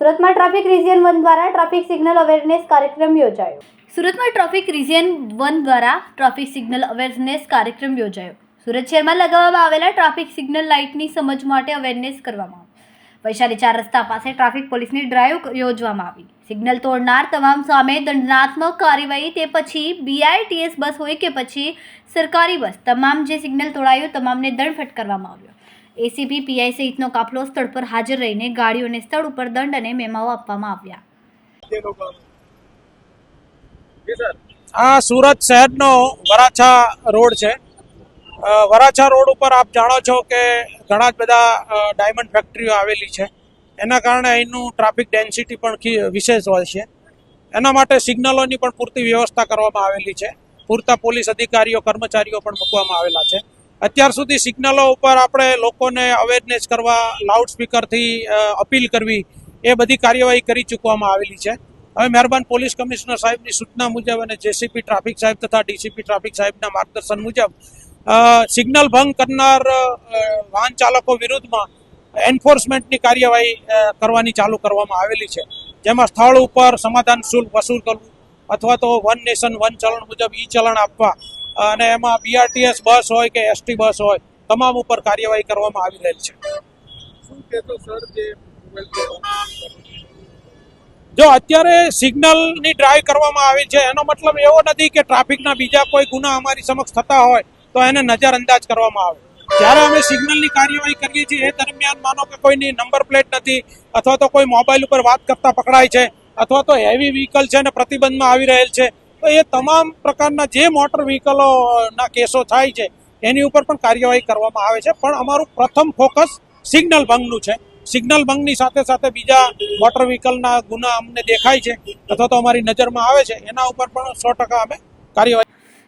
સુરતમાં traffic region one દ્વારા traffic signal awareness કાર્યક્રમ યોજાયો. સુરતમાં ટ્રાફિક રિજિયન વન દ્વારા ટ્રાફિક સિગ્નલ અવેરનેસ કાર્યક્રમ યોજાયો. સુરત શહેરમાં લગાવવામાં આવેલા ટ્રાફિક સિગ્નલ લાઇટની સમજ માટે અવેરનેસ કરવામાં વૈશાલી ચાર રસ્તા પાસે ટ્રાફિક પોલીસની ડ્રાઈવ યોજવામાં આવી. સિગ્નલ તોડનાર તમામ સામે દંડનાત્મક કાર્યવાહી, તે પછી બીઆઈટીએસ બસ હોય કે પછી સરકારી બસ, તમામ જે સિગ્નલ તોડાયું તમામને દંડ ફટકારવામાં આવ્યો. એસીબી પીઆઈ સહિતનો કાફલો સ્થળ પર હાજર રહીને ગાડીઓને સ્થળ ઉપર દંડ અને મેમાઓ આપવામાં આવ્યા. આ સુરત શહેરનો વરાછા રોડ છે. વરાછા રોડ ઉપર આપ જાણો છો કે ઘણા જ બધા ડાયમંડ ફેક્ટરીઓ આવેલી છે. એના કારણે અહીંનું ટ્રાફિક ડેન્સિટી પણ વિશેષ હોય છે. એના માટે સિગ્નલોની પણ પૂરતી વ્યવસ્થા કરવામાં આવેલી છે. પૂરતા પોલીસ અધિકારીઓ, કર્મચારીઓ પણ મૂકવામાં આવેલા છે. અત્યાર સુધી સિગ્નલો ઉપર આપણે લોકોને અવેરનેસ કરવા લાઉડ સ્પીકરથી અપીલ કરવી, એ બધી કાર્યવાહી કરી ચૂકવામાં આવેલી છે. હવે મહેરબાન પોલીસ કમિશનર સાહેબની સૂચના મુજબ અને જેસીપી ટ્રાફિક સાહેબ તથા ડીસીપી ટ્રાફિક સાહેબના માર્ગદર્શન મુજબ સિગ્નલ ભંગ કરનાર વાહન ચાલકો વિરુદ્ધમાં એન્ફોર્સમેન્ટની કાર્યવાહી કરવાની ચાલુ કરવામાં આવેલી છે. જેમાં સ્થળ ઉપર સમાધાન શુલ્ક વસૂલ કરવું અથવા તો વન નેશન વન ચલણ મુજબ ઈ ચલણ આપવા અને એમાં બીઆરટીએસ બસ હોય કે એસટી બસ હોય તમામ ઉપર કાર્યવાહી કરવામાં આવી રહેલ છે. જો અત્યારે સિગ્નલની ડ્રાઈવ કરવામાં આવી છે એનો મતલબ એવો નથી કે ટ્રાફિકના બીજા કોઈ ગુના અમારી સમક્ષ થતા હોય તો એને નજરઅંદાજ કરવામાં આવે. જ્યારે અમે સિગ્નલની કાર્યવાહી કરીએ છીએ, એ દરમિયાન માનો કે કોઈની નંબર પ્લેટ નથી, અથવા તો કોઈ મોબાઈલ ઉપર વાત કરતા પકડાય છે, અથવા તો હેવી વ્હીકલ છે અને પ્રતિબંધમાં આવી રહેલ છે, તો એ તમામ પ્રકારના જે મોટર વ્હીકલોના કેસો થાય છે, એની ઉપર પણ કાર્યવાહી કરવામાં આવે છે. પણ અમારું પ્રથમ ફોકસ સિગ્નલ ભંગનું છે. સિગ્નલ ભંગની સાથે સાથે બીજા મોટર વ્હીકલના ગુના અમને દેખાય છે, અથવા તો અમારી નજરમાં આવે છે, એના ઉપર પણ સો ટકા અમે કાર્યવાહી